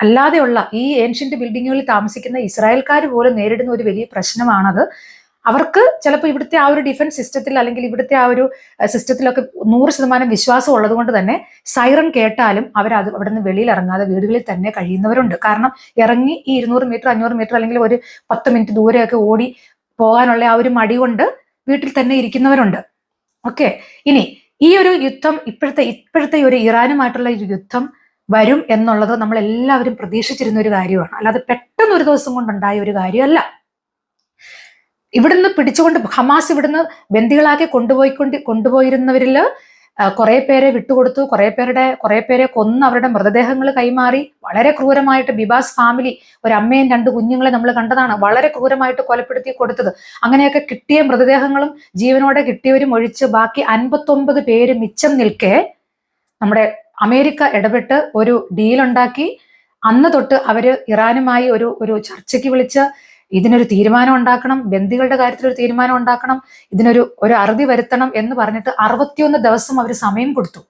A: അല്ലാതെയുള്ള ഈ ഏൻഷ്യന്റ് ബിൽഡിങ്ങുകളിൽ താമസിക്കുന്ന ഇസ്രായേൽക്കാർ പോലും നേരിടുന്ന ഒരു വലിയ പ്രശ്നമാണത്. അവർക്ക് ചിലപ്പോൾ ഇവിടുത്തെ ആ ഒരു ഡിഫൻസ് സിസ്റ്റത്തിൽ അല്ലെങ്കിൽ ഇവിടുത്തെ ആ ഒരു സിസ്റ്റത്തിലൊക്കെ നൂറ് ശതമാനം വിശ്വാസം ഉള്ളത് കൊണ്ട് തന്നെ സൈറൺ കേട്ടാലും അവർ അത് അവിടെ നിന്ന് വെളിയിൽ ഇറങ്ങാതെ വീടുകളിൽ തന്നെ കഴിയുന്നവരുണ്ട്. കാരണം ഇറങ്ങി ഈ ഇരുന്നൂറ് മീറ്റർ അഞ്ഞൂറ് മീറ്റർ അല്ലെങ്കിൽ ഒരു പത്ത് മിനിറ്റ് ദൂരെയൊക്കെ ഓടി പോകാനുള്ള ആ ഒരു മടി കൊണ്ട് വീട്ടിൽ തന്നെ ഇരിക്കുന്നവരുണ്ട്. ഓക്കെ. ഇനി ഈ ഒരു യുദ്ധം ഇപ്പോഴത്തെ ഇപ്പോഴത്തെ ഒരു ഇറാനുമായിട്ടുള്ള ഒരു യുദ്ധം വരും എന്നുള്ളത് നമ്മൾ എല്ലാവരും പ്രതീക്ഷിച്ചിരുന്ന ഒരു കാര്യമാണ്. അല്ലാതെ പെട്ടെന്ന് ഒരു ദിവസം കൊണ്ടുണ്ടായ ഒരു കാര്യമല്ല. ഇവിടുന്ന് പിടിച്ചുകൊണ്ട് ഹമാസ് ഇവിടുന്ന് ബന്ദികളാക്കി കൊണ്ടുപോയിക്കൊണ്ട് കൊണ്ടുപോയിരുന്നവരിൽ കുറെ പേരെ വിട്ടുകൊടുത്തു. കുറെ പേരുടെ കുറെ പേരെ കൊന്ന് അവരുടെ മൃതദേഹങ്ങൾ കൈമാറി. വളരെ ക്രൂരമായിട്ട് ബിബാസ് ഫാമിലി ഒരു അമ്മയും രണ്ട് കുഞ്ഞുങ്ങളെ നമ്മൾ കണ്ടതാണ്. വളരെ ക്രൂരമായിട്ട് കൊലപ്പെടുത്തി കൊടുത്തത്. അങ്ങനെയൊക്കെ കിട്ടിയ മൃതദേഹങ്ങളും ജീവനോടെ കിട്ടിയവരും ഒഴിച്ച് ബാക്കി അൻപത്തൊമ്പത് പേര് മിച്ചം നിൽക്കെ നമ്മുടെ അമേരിക്ക ഇടപെട്ട് ഒരു ഡീലുണ്ടാക്കി അന്ന് തൊട്ട് അവർ ഇറാനുമായി ഒരു ഒരു ചർച്ചയ്ക്ക് വിളിച്ച് ഇതിനൊരു തീരുമാനം ഉണ്ടാക്കണം ബന്ദികളുടെ കാര്യത്തിൽ ഒരു തീരുമാനം ഉണ്ടാക്കണം ഇതിനൊരു ഒരു അറുതി വരുത്തണം എന്ന് പറഞ്ഞിട്ട് അറുപത്തിയൊന്ന് ദിവസം അവർ സമയം കൊടുത്തു.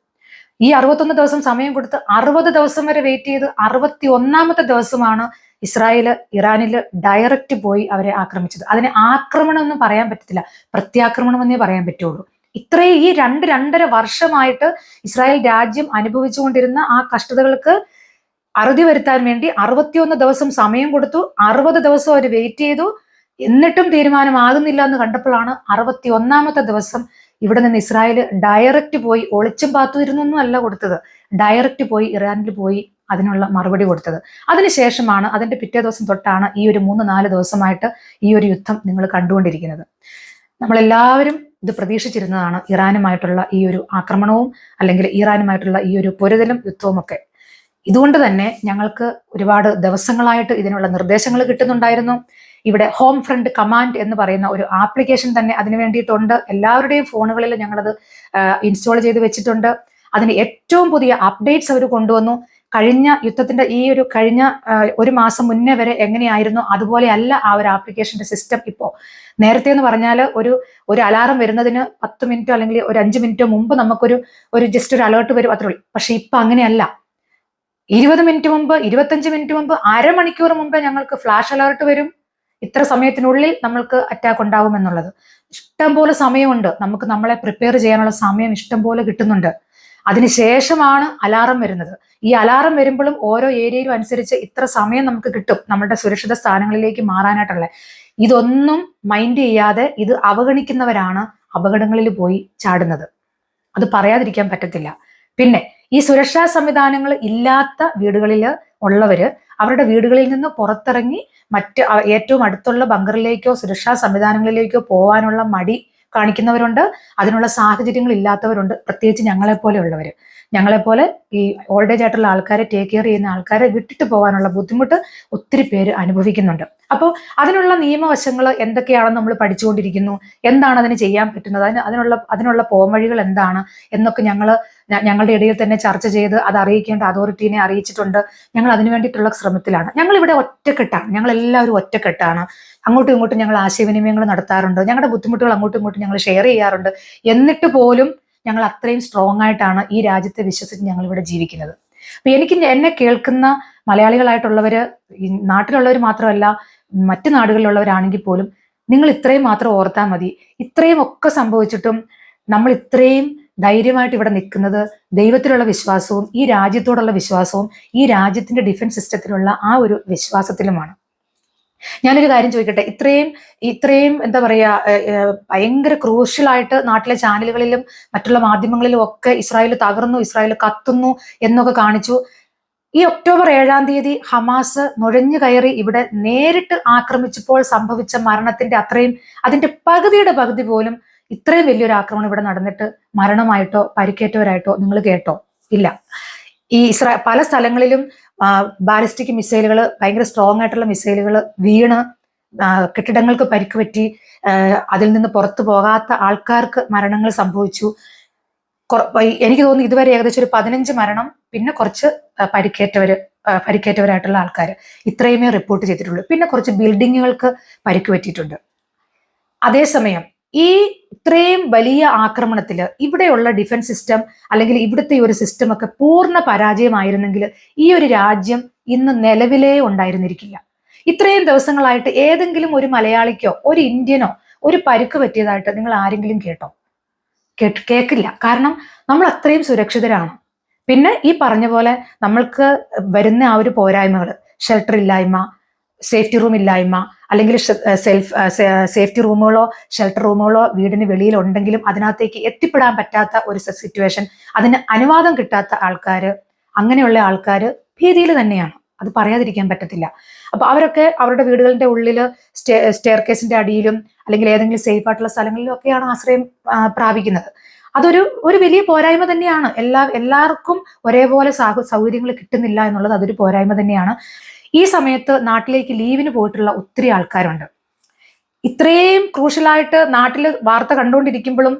A: ഈ അറുപത്തൊന്ന് ദിവസം സമയം കൊടുത്ത് അറുപത് ദിവസം വരെ വെയിറ്റ് ചെയ്ത് അറുപത്തി ഒന്നാമത്തെ ദിവസമാണ് ഇസ്രായേൽ ഇറാനിൽ ഡയറക്റ്റ് പോയി അവരെ ആക്രമിച്ചത്. അതിന് ആക്രമണം ഒന്നും പറയാൻ പറ്റത്തില്ല. പ്രത്യാക്രമണം എന്നേ പറയാൻ പറ്റുള്ളൂ. ഇത്രയും ഈ രണ്ട് രണ്ടര വർഷമായിട്ട് ഇസ്രായേൽ രാജ്യം അനുഭവിച്ചുകൊണ്ടിരുന്ന ആ കഷ്ടതകൾക്ക് അറുതി വരുത്താൻ വേണ്ടി അറുപത്തിയൊന്ന് ദിവസം സമയം കൊടുത്തു. അറുപത് ദിവസം അവർ വെയിറ്റ് ചെയ്തു. എന്നിട്ടും തീരുമാനമാകുന്നില്ല എന്ന് കണ്ടപ്പോഴാണ് അറുപത്തി ഒന്നാമത്തെ ദിവസം ഇവിടെ നിന്ന് ഇസ്രായേൽ ഡയറക്റ്റ് പോയി ഒളിച്ചും പാത്തുവിരുന്നൊന്നും അല്ല കൊടുത്തത്. ഡയറക്റ്റ് പോയി ഇറാനിൽ പോയി അതിനുള്ള മറുപടി കൊടുത്തത്. അതിനുശേഷമാണ് അതിന്റെ പിറ്റേ ദിവസം തൊട്ടാണ് ഈ ഒരു മൂന്ന് നാല് ദിവസമായിട്ട് ഈ ഒരു യുദ്ധം നിങ്ങൾ കണ്ടുകൊണ്ടിരിക്കുന്നത്. നമ്മളെല്ലാവരും ഇത് പ്രതീക്ഷിച്ചിരുന്നതാണ് ഇറാനുമായിട്ടുള്ള ഈ ഒരു ആക്രമണവും അല്ലെങ്കിൽ ഇറാനുമായിട്ടുള്ള ഈ ഒരു പൊരുതലും യുദ്ധവും ഒക്കെ ഇതുകൊണ്ട് തന്നെ ഞങ്ങൾക്ക് ഒരുപാട് ദിവസങ്ങളായിട്ട് ഇതിനുള്ള നിർദ്ദേശങ്ങൾ കിട്ടുന്നുണ്ടായിരുന്നു. ഇവിടെ ഹോം ഫ്രണ്ട് കമാൻഡ് എന്ന് പറയുന്ന ഒരു ആപ്ലിക്കേഷൻ തന്നെ അതിന് വേണ്ടിയിട്ടുണ്ട്. എല്ലാവരുടെയും ഫോണുകളിൽ ഞങ്ങളത് ഇൻസ്റ്റാൾ ചെയ്ത് വെച്ചിട്ടുണ്ട്. അതിന് ഏറ്റവും പുതിയ അപ്ഡേറ്റ്സ് അവർ കൊണ്ടുവന്നു. കഴിഞ്ഞ യുദ്ധത്തിന്റെ ഈ ഒരു കഴിഞ്ഞ ഒരു മാസം മുന്നേ വരെ എങ്ങനെയായിരുന്നു? അതുപോലെ അല്ല ആ ഒരു ആപ്ലിക്കേഷന്റെ സിസ്റ്റം ഇപ്പോൾ നേരത്തെ എന്ന് പറഞ്ഞാൽ ഒരു ഒരു അലാറം വരുന്നതിന് പത്ത് മിനിറ്റോ അല്ലെങ്കിൽ ഒരു അഞ്ച് മിനിറ്റോ മുമ്പ് നമുക്കൊരു ഒരു ജസ്റ്റ് ഒരു അലേർട്ട് വരും അത്രേ ഉള്ളൂ. പക്ഷെ ഇപ്പൊ അങ്ങനെയല്ല. ഇരുപത് മിനിറ്റ് മുമ്പ് ഇരുപത്തഞ്ച് മിനിറ്റ് മുമ്പ് അരമണിക്കൂർ മുമ്പ് ഞങ്ങൾക്ക് ഫ്ലാഷ് അലേർട്ട് വരും. ഇത്ര സമയത്തിനുള്ളിൽ നമ്മൾക്ക് അറ്റാക്ക് ഉണ്ടാവും എന്നുള്ളത്. ഇഷ്ടംപോലെ സമയമുണ്ട്. നമുക്ക് നമ്മളെ പ്രിപ്പയർ ചെയ്യാനുള്ള സമയം ഇഷ്ടംപോലെ കിട്ടുന്നുണ്ട്. അതിനുശേഷമാണ് അലാറം വരുന്നത്. ഈ അലാറം വരുമ്പോഴും ഓരോ ഏരിയയിലും അനുസരിച്ച് ഇത്ര സമയം നമുക്ക് കിട്ടും നമ്മുടെ സുരക്ഷിത സ്ഥാനങ്ങളിലേക്ക് മാറാനായിട്ടുള്ള. ഇതൊന്നും മൈൻഡ് ചെയ്യാതെ ഇത് അവഗണിക്കുന്നവരാണ് അപകടങ്ങളിൽ പോയി ചാടുന്നത്. അത് പറയാതിരിക്കാൻ പറ്റത്തില്ല. പിന്നെ ഈ സുരക്ഷാ സംവിധാനങ്ങൾ ഇല്ലാത്ത വീടുകളിൽ ഉള്ളവര് അവരുടെ വീടുകളിൽ നിന്ന് പുറത്തിറങ്ങി മറ്റ് ഏറ്റവും അടുത്തുള്ള ബങ്കറിലേക്കോ സുരക്ഷാ സംവിധാനങ്ങളിലേക്കോ പോകാനുള്ള മടി കാണിക്കുന്നവരുണ്ട്. അതിനുള്ള സാഹചര്യങ്ങൾ ഇല്ലാത്തവരുണ്ട്. പ്രത്യേകിച്ച് ഞങ്ങളെപ്പോലെയുള്ളവർ ഞങ്ങളെപ്പോലെ ഈ ഓൾഡ് ഏജ് ആയിട്ടുള്ള ആൾക്കാരെ ടേക്ക് കെയർ ചെയ്യുന്ന ആൾക്കാരെ വിട്ടിട്ട് പോകാനുള്ള ബുദ്ധിമുട്ട് ഒത്തിരി പേര് അനുഭവിക്കുന്നുണ്ട്. അപ്പോൾ അതിനുള്ള നിയമവശങ്ങൾ എന്തൊക്കെയാണെന്ന് നമ്മൾ പഠിച്ചുകൊണ്ടിരിക്കുന്നു. എന്താണ് അതിന് ചെയ്യാൻ പറ്റുന്നത്? അതിന് അതിനുള്ള അതിനുള്ള പോംവഴികൾ എന്താണ് എന്നൊക്കെ ഞങ്ങൾ ഞങ്ങളുടെ ഇടയിൽ തന്നെ ചർച്ച ചെയ്ത് അത് അറിയിക്കേണ്ട അതോറിറ്റീനെ അറിയിച്ചിട്ടുണ്ട്. ഞങ്ങൾ അതിനു വേണ്ടിയിട്ടുള്ള ശ്രമത്തിലാണ്. ഞങ്ങൾ ഇവിടെ ഒറ്റക്കെട്ടാണ്. ഞങ്ങൾ എല്ലാവരും ഒറ്റക്കെട്ടാണ്. അങ്ങോട്ടും ഇങ്ങോട്ടും ഞങ്ങൾ ആശയവിനിമയങ്ങൾ നടത്താറുണ്ട്. ഞങ്ങളുടെ ബുദ്ധിമുട്ടുകൾ അങ്ങോട്ടും ഇങ്ങോട്ടും ഞങ്ങൾ ഷെയർ ചെയ്യാറുണ്ട്. എന്നിട്ട് പോലും ഞങ്ങൾ അത്രയും സ്ട്രോങ് ആയിട്ടാണ് ഈ രാജ്യത്തെ വിശ്വസിച്ച് ഞങ്ങൾ ഇവിടെ ജീവിക്കുന്നത്. അപ്പൊ എനിക്ക് എന്നെ കേൾക്കുന്ന മലയാളികളായിട്ടുള്ളവര് ഈ നാട്ടിലുള്ളവർ മാത്രമല്ല മറ്റു നാടുകളിലുള്ളവരാണെങ്കിൽ പോലും നിങ്ങൾ ഇത്രയും മാത്രം ഓർത്താൽ മതി. ഇത്രയും ഒക്കെ സംഭവിച്ചിട്ടും നമ്മൾ ഇത്രയും ധൈര്യമായിട്ട് ഇവിടെ നിൽക്കുന്നത് ദൈവത്തിലുള്ള വിശ്വാസവും ഈ രാജ്യത്തോടുള്ള വിശ്വാസവും ഈ രാജ്യത്തിന്റെ ഡിഫൻസ് സിസ്റ്റത്തിലുള്ള ആ ഒരു വിശ്വാസത്തിലുമാണ്. ഞാനൊരു കാര്യം ചോദിക്കട്ടെ ഇത്രയും ഇത്രയും എന്താ പറയാ ഭയങ്കര ക്രൂഷ്യലായിട്ട് നാട്ടിലെ ചാനലുകളിലും മറ്റുള്ള മാധ്യമങ്ങളിലും ഒക്കെ ഇസ്രായേൽ തകർന്നു ഇസ്രായേൽ കത്തുന്നു എന്നൊക്കെ കാണിച്ചു. ഈ ഒക്ടോബർ ഏഴാം തീയതി ഹമാസ് നുഴഞ്ഞു കയറി ഇവിടെ നേരിട്ട് ആക്രമിച്ചപ്പോൾ സംഭവിച്ച മരണത്തിന്റെ അത്രയും അതിന്റെ പകുതിയുടെ പകുതി പോലും ഇത്രയും വലിയൊരു ആക്രമണം ഇവിടെ നടന്നിട്ട് മരണമായിട്ടോ പരിക്കേറ്റവരായിട്ടോ നിങ്ങൾ കേട്ടോ? ഇല്ല. ഈ ഇസ്രാ പല സ്ഥലങ്ങളിലും ബാലിസ്റ്റിക് മിസൈലുകൾ ഭയങ്കര സ്ട്രോങ് ആയിട്ടുള്ള മിസൈലുകൾ വീണ് കെട്ടിടങ്ങൾക്ക് പരിക്ക് പറ്റി അതിൽ നിന്ന് പുറത്തു പോകാത്ത ആൾക്കാർക്ക് മരണങ്ങൾ സംഭവിച്ചു. എനിക്ക് തോന്നുന്നു ഇതുവരെ ഏകദേശം ഒരു പതിനഞ്ച് മരണം പിന്നെ കുറച്ച് പരിക്കേറ്റവര് പരിക്കേറ്റവരായിട്ടുള്ള ആൾക്കാർ ഇത്രയുമേ റിപ്പോർട്ട് ചെയ്തിട്ടുള്ളൂ. പിന്നെ കുറച്ച് ബിൽഡിങ്ങുകൾക്ക് പരിക്ക് പറ്റിയിട്ടുണ്ട്. അതേസമയം ഈ ഇത്രയും വലിയ ആക്രമണത്തിൽ ഇവിടെയുള്ള ഡിഫൻസ് സിസ്റ്റം അല്ലെങ്കിൽ ഇവിടുത്തെ ഒരു സിസ്റ്റം ഒക്കെ പൂർണ പരാജയമായിരുന്നെങ്കിൽ ഈ ഒരു രാജ്യം ഇന്ന് നിലവിലേ ഉണ്ടായിരുന്നിരിക്കില്ല. ഇത്രയും ദിവസങ്ങളായിട്ട് ഏതെങ്കിലും ഒരു മലയാളിക്കോ ഒരു ഇന്ത്യനോ ഒരു പരുക്ക് പറ്റിയതായിട്ട് നിങ്ങൾ ആരെങ്കിലും കേട്ട്? കേൾക്കില്ല കാരണം നമ്മൾ അത്രയും സുരക്ഷിതരാണ്. പിന്നെ ഈ പറഞ്ഞ പോലെ നമ്മൾക്ക് വരുന്ന ആ ഒരു പോരായ്മകൾ ഷെൽട്ടർ ഇല്ലായ്മ സേഫ്റ്റി റൂം ഇല്ലായ്മ അല്ലെങ്കിൽ സെൽഫ് സേഫ്റ്റി റൂമുകളോ ഷെൽട്ടർ റൂമുകളോ വീടിന് വെളിയിൽ ഉണ്ടെങ്കിലും അതിനകത്തേക്ക് എത്തിപ്പെടാൻ പറ്റാത്ത ഒരു സിറ്റുവേഷൻ അതിന് അനുവാദം കിട്ടാത്ത ആൾക്കാർ അങ്ങനെയുള്ള ആൾക്കാർ ഭീതിയിൽ തന്നെയാണ്. അത് പറയാതിരിക്കാൻ പറ്റത്തില്ല. അപ്പൊ അവരൊക്കെ അവരുടെ വീടുകളുടെ ഉള്ളിൽ സ്റ്റേ സ്റ്റെയർ അടിയിലും അല്ലെങ്കിൽ ഏതെങ്കിലും സേഫ് ആയിട്ടുള്ള സ്ഥലങ്ങളിലും ഒക്കെയാണ് ആശ്രയം പ്രാപിക്കുന്നത്. അതൊരു ഒരു വലിയ പോരായ്മ തന്നെയാണ്. എല്ലാ എല്ലാവർക്കും ഒരേപോലെ സൗകര്യങ്ങൾ കിട്ടുന്നില്ല എന്നുള്ളത് അതൊരു പോരായ്മ തന്നെയാണ്. ഈ സമയത്ത് നാട്ടിലേക്ക് ലീവിന് പോയിട്ടുള്ള ഒത്തിരി ആൾക്കാരുണ്ട്. ഇത്രയും ക്രൂഷ്യലായിട്ട് നാട്ടിൽ വാർത്ത കണ്ടുകൊണ്ടിരിക്കുമ്പോഴും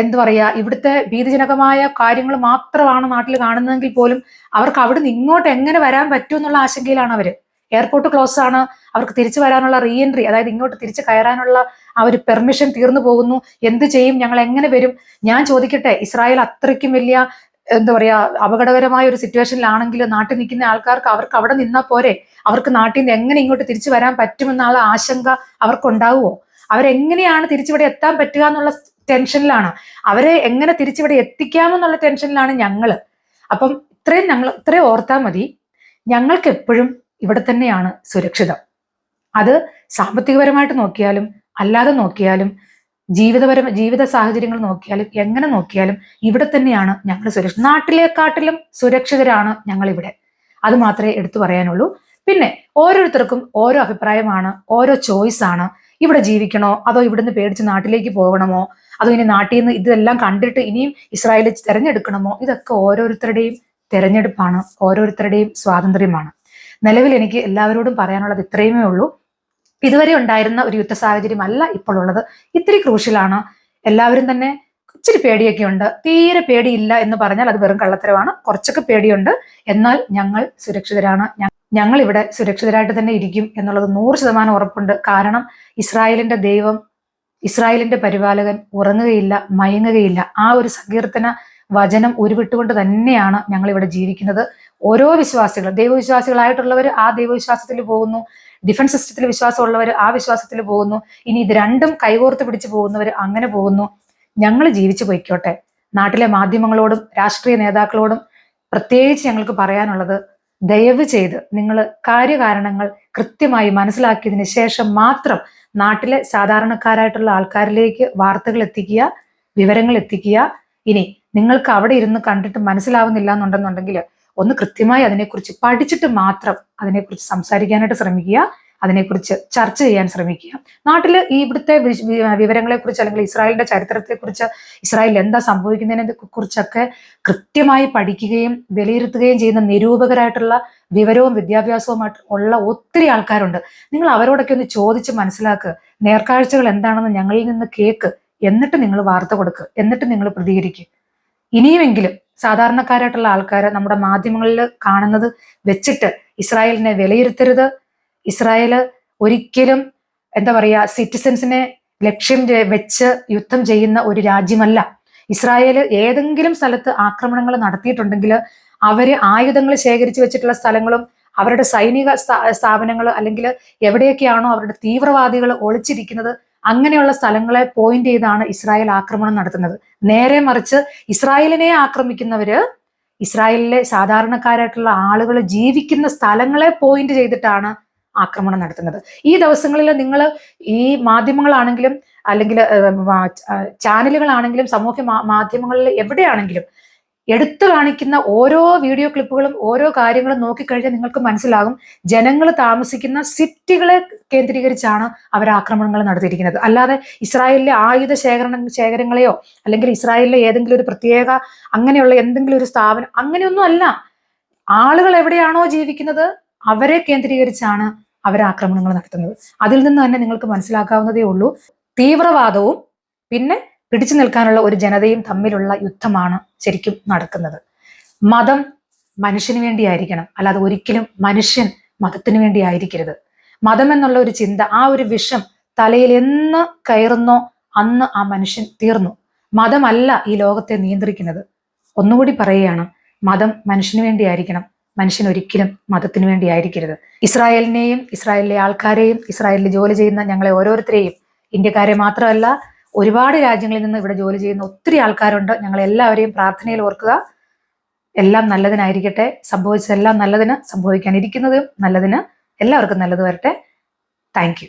A: എന്താ പറയുക പറയാ ഇവിടുത്തെ ഭീതിജനകമായ കാര്യങ്ങൾ മാത്രമാണ് നാട്ടിൽ കാണുന്നതെങ്കിൽ പോലും അവർക്ക് അവിടെ ഇങ്ങോട്ട് എങ്ങനെ വരാൻ പറ്റും എന്നുള്ള ആശങ്കയിലാണ് അവർ എയർപോർട്ട് ക്ലോസ് ആണ് അവർക്ക് തിരിച്ചു വരാനുള്ള റീ എൻട്രി അതായത് ഇങ്ങോട്ട് തിരിച്ചു കയറാനുള്ള ആ ഒരു പെർമിഷൻ തീർന്നു പോകുന്നു. എന്ത് ചെയ്യും ഞങ്ങൾ എങ്ങനെ വരും? ഞാൻ ചോദിക്കട്ടെ ഇസ്രായേൽ അത്രയ്ക്കും വലിയ എന്താ പറയാ അപകടകരമായ ഒരു സിറ്റുവേഷനിലാണെങ്കിൽ നാട്ടിൽ നിൽക്കുന്ന ആൾക്കാർക്ക് അവർക്ക് അവിടെ നിന്നാൽ പോരെ. അവർക്ക് നാട്ടിൽ നിന്ന് എങ്ങനെ ഇങ്ങോട്ട് തിരിച്ചു വരാൻ പറ്റുമെന്നുള്ള ആശങ്ക അവർക്കുണ്ടാവുമോ അവരെങ്ങനെയാണ് തിരിച്ചുവിടെ എത്താൻ പറ്റുക എന്നുള്ള ടെൻഷനിലാണ്. അവരെ എങ്ങനെ തിരിച്ചിവിടെ എത്തിക്കാമെന്നുള്ള ടെൻഷനിലാണ് ഞങ്ങൾ അപ്പം ഇത്രയും ഞങ്ങൾ ഇത്രയും ഓർത്താൽ മതി. ഞങ്ങൾക്ക് എപ്പോഴും ഇവിടെ തന്നെയാണ് സുരക്ഷിതം. അത് സാമ്പത്തികപരമായിട്ട് നോക്കിയാലും അല്ലാതെ നോക്കിയാലും ജീവിതപരം ജീവിത സാഹചര്യങ്ങൾ നോക്കിയാലും എങ്ങനെ നോക്കിയാലും ഇവിടെ തന്നെയാണ് ഞങ്ങൾ സുരക്ഷ നാട്ടിലേക്കാട്ടിലും സുരക്ഷിതരാണ് ഞങ്ങൾ ഇവിടെ അത് മാത്രമേ എടുത്തു പറയാനുള്ളൂ. പിന്നെ ഓരോരുത്തർക്കും ഓരോ അഭിപ്രായമാണ് ഓരോ ചോയ്സ് ആണ്. ഇവിടെ ജീവിക്കണോ? അതോ ഇവിടുന്ന് പേടിച്ച് നാട്ടിലേക്ക് പോകണമോ? അതോ ഇനി നാട്ടിൽ നിന്ന് ഇതെല്ലാം കണ്ടിട്ട് ഇനിയും ഇസ്രായേലിൽ തിരഞ്ഞെടുക്കണമോ? ഇതൊക്കെ ഓരോരുത്തരുടെയും തിരഞ്ഞെടുപ്പാണ് ഓരോരുത്തരുടെയും സ്വാതന്ത്ര്യമാണ്. നിലവിൽ എനിക്ക് എല്ലാവരോടും പറയാനുള്ളത് ഇത്രയുമേ ഉള്ളൂ. ഇതുവരെ ഉണ്ടായിരുന്ന ഒരു യുദ്ധ സാഹചര്യമല്ല ഇപ്പോൾ ഉള്ളത്. ഇത്തിരി ക്രൂഷ്യലാണ് എല്ലാവരും തന്നെ ഇച്ചിരി പേടിയൊക്കെ ഉണ്ട്. തീരെ പേടിയില്ല എന്ന് പറഞ്ഞാൽ അത് വെറും കള്ളത്തരമാണ്. കുറച്ചൊക്കെ പേടിയുണ്ട്. എന്നാൽ ഞങ്ങൾ സുരക്ഷിതരാണ്. ഞങ്ങൾ ഇവിടെ സുരക്ഷിതരായിട്ട് തന്നെ ഇരിക്കും എന്നുള്ളത് നൂറ് ശതമാനം ഉറപ്പുണ്ട്. കാരണം ഇസ്രായേലിന്റെ ദൈവം ഇസ്രായേലിന്റെ പരിപാലകൻ ഉറങ്ങുകയില്ല മയങ്ങുകയില്ല. ആ ഒരു സങ്കീർത്തന വചനം ഉരുവിട്ടുകൊണ്ട് തന്നെയാണ് ഞങ്ങൾ ഇവിടെ ജീവിക്കുന്നത്. ഓരോ വിശ്വാസികളും ദൈവവിശ്വാസികളായിട്ടുള്ളവർ ആ ദൈവവിശ്വാസത്തിൽ പോകുന്നു. ഡിഫൻസ് സിസ്റ്റത്തിൽ വിശ്വാസമുള്ളവർ ആ വിശ്വാസത്തിൽ പോകുന്നു. ഇനി ഇത് രണ്ടും കൈകോർത്ത് പിടിച്ചു പോകുന്നവർ അങ്ങനെ പോകുന്നു. ഞങ്ങൾ ജീവിച്ചു പോയിക്കോട്ടെ. നാട്ടിലെ മാധ്യമങ്ങളോടും രാഷ്ട്രീയ നേതാക്കളോടും പ്രത്യേകിച്ച് ഞങ്ങൾക്ക് പറയാനുള്ളത് ദയവ് ചെയ്ത് നിങ്ങൾ കാര്യകാരണങ്ങൾ കൃത്യമായി മനസ്സിലാക്കിയതിന് ശേഷം മാത്രം നാട്ടിലെ സാധാരണക്കാരായിട്ടുള്ള ആൾക്കാരിലേക്ക് വാർത്തകൾ എത്തിക്കുക വിവരങ്ങൾ എത്തിക്കുക. ഇനി നിങ്ങൾക്ക് അവിടെ ഇരുന്ന് കണ്ടിട്ട് മനസ്സിലാവുന്നില്ല എന്നുണ്ടെന്നുണ്ടെങ്കിൽ ഒന്ന് കൃത്യമായി അതിനെക്കുറിച്ച് പഠിച്ചിട്ട് മാത്രം അതിനെക്കുറിച്ച് സംസാരിക്കാനായിട്ട് ശ്രമിക്കുക അതിനെക്കുറിച്ച് ചർച്ച ചെയ്യാൻ ശ്രമിക്കുക. നാട്ടിൽ ഈ ഇവിടുത്തെ വിവരങ്ങളെക്കുറിച്ച് അല്ലെങ്കിൽ ഇസ്രായേലിന്റെ ചരിത്രത്തെക്കുറിച്ച് ഇസ്രായേലിൽ എന്താ സംഭവിക്കുന്നതിനെ കുറിച്ചൊക്കെ കൃത്യമായി പഠിക്കുകയും വിലയിരുത്തുകയും ചെയ്യുന്ന നിരൂപകരായിട്ടുള്ള വിവരവും വിദ്യാഭ്യാസവുമായിട്ട് ഉള്ള ഒത്തിരി ആൾക്കാരുണ്ട്. നിങ്ങൾ അവരോടൊക്കെ ഒന്ന് ചോദിച്ച് മനസ്സിലാക്കുക നേർക്കാഴ്ചകൾ എന്താണെന്ന് ഞങ്ങളിൽ നിന്ന് കേക്ക്. എന്നിട്ട് നിങ്ങൾ വാർത്ത കൊടുക്കുക എന്നിട്ട് നിങ്ങൾ പ്രതികരിക്കുക ഇനിയുമെങ്കിലും സാധാരണക്കാരായിട്ടുള്ള ആൾക്കാരെ നമ്മുടെ മാധ്യമങ്ങളിൽ കാണുന്നത് വെച്ചിട്ട് ഇസ്രായേലിനെ വിലയിരുത്തരുത്. ഇസ്രായേൽ ഒരിക്കലും എന്താ പറയുക സിറ്റിസൻസിനെ ലക്ഷ്യം വെച്ച് യുദ്ധം ചെയ്യുന്ന ഒരു രാജ്യമല്ല. ഇസ്രായേൽ ഏതെങ്കിലും സ്ഥലത്ത് ആക്രമണങ്ങൾ നടത്തിയിട്ടുണ്ടെങ്കിൽ അവർ ആയുധങ്ങൾ ശേഖരിച്ചു വെച്ചിട്ടുള്ള സ്ഥലങ്ങളും അവരുടെ സൈനിക സ്ഥാപനങ്ങൾ അല്ലെങ്കിൽ എവിടെയൊക്കെയാണോ അവരുടെ തീവ്രവാദികൾ ഒളിച്ചിരിക്കുന്നത് അങ്ങനെയുള്ള സ്ഥലങ്ങളെ പോയിന്റ് ചെയ്താണ് ഇസ്രായേൽ ആക്രമണം നടത്തുന്നത്. നേരെ മറിച്ച് ഇസ്രായേലിനെ ആക്രമിക്കുന്നവര് ഇസ്രായേലിലെ സാധാരണക്കാരായിട്ടുള്ള ആളുകൾ ജീവിക്കുന്ന സ്ഥലങ്ങളെ പോയിന്റ് ചെയ്തിട്ടാണ് ആക്രമണം നടത്തുന്നത്. ഈ ദിവസങ്ങളിൽ നിങ്ങൾ ഈ മാധ്യമങ്ങളാണെങ്കിലും അല്ലെങ്കിൽ ചാനലുകളാണെങ്കിലും സാമൂഹ്യ മാ- മാധ്യമങ്ങളിൽ എവിടെയാണെങ്കിലും എടുത്തു കാണിക്കുന്ന ഓരോ വീഡിയോ ക്ലിപ്പുകളും ഓരോ കാര്യങ്ങളും നോക്കിക്കഴിഞ്ഞാൽ നിങ്ങൾക്ക് മനസ്സിലാകും. ജനങ്ങൾ താമസിക്കുന്ന സിറ്റികളെ കേന്ദ്രീകരിച്ചാണ് അവർ ആക്രമണങ്ങൾ നടത്തിയിരിക്കുന്നത്. അല്ലാതെ ഇസ്രായേലിലെ ആയുധ ശേഖരണ ശേഖരങ്ങളെയോ അല്ലെങ്കിൽ ഇസ്രായേലിലെ ഏതെങ്കിലും ഒരു പ്രത്യേക അങ്ങനെയുള്ള എന്തെങ്കിലും ഒരു സ്ഥാപനം അങ്ങനെയൊന്നും അല്ല. ആളുകൾ എവിടെയാണോ ജീവിക്കുന്നത് അവരെ കേന്ദ്രീകരിച്ചാണ് അവർ ആക്രമണങ്ങൾ നടത്തുന്നത്. അതിൽ നിന്ന് തന്നെ നിങ്ങൾക്ക് മനസ്സിലാക്കാവുന്നതേ ഉള്ളൂ. തീവ്രവാദവും പിന്നെ പിടിച്ചു നിൽക്കാനുള്ള ഒരു ജനതയും തമ്മിലുള്ള യുദ്ധമാണ് ശരിക്കും നടക്കുന്നത്. മതം മനുഷ്യന് വേണ്ടിയായിരിക്കണം. അല്ലാതെ ഒരിക്കലും മനുഷ്യൻ മതത്തിന് വേണ്ടി ആയിരിക്കരുത് മതം എന്നുള്ള ഒരു ചിന്ത ആ ഒരു വിഷം തലയിൽ എന്ന് കയറുന്നോ അന്ന് ആ മനുഷ്യൻ തീർന്നു. മതമല്ല ഈ ലോകത്തെ നിയന്ത്രിക്കുന്നത്. ഒന്നുകൂടി പറയുകയാണ് മതം മനുഷ്യന് വേണ്ടിയായിരിക്കണം. മനുഷ്യൻ ഒരിക്കലും മതത്തിന് വേണ്ടി ആയിരിക്കരുത് ഇസ്രായേലിനെയും ഇസ്രായേലിലെ ആൾക്കാരെയും ഇസ്രായേലിൽ ജോലി ചെയ്യുന്ന ഞങ്ങളെ ഓരോരുത്തരെയും ഇന്ത്യക്കാരെ മാത്രമല്ല ഒരുപാട് രാജ്യങ്ങളിൽ നിന്ന് ഇവിടെ ജോലി ചെയ്യുന്ന ഒത്തിരി ആൾക്കാരുണ്ട്. ഞങ്ങൾ എല്ലാവരെയും പ്രാർത്ഥനയിൽ ഓർക്കുക. എല്ലാം നല്ലതിനായിരിക്കട്ടെ. സംഭവിച്ചതെല്ലാം നല്ലതിന് സംഭവിക്കാനിരിക്കുന്നതും നല്ലതിന്. എല്ലാവർക്കും നല്ലത് വരട്ടെ. താങ്ക്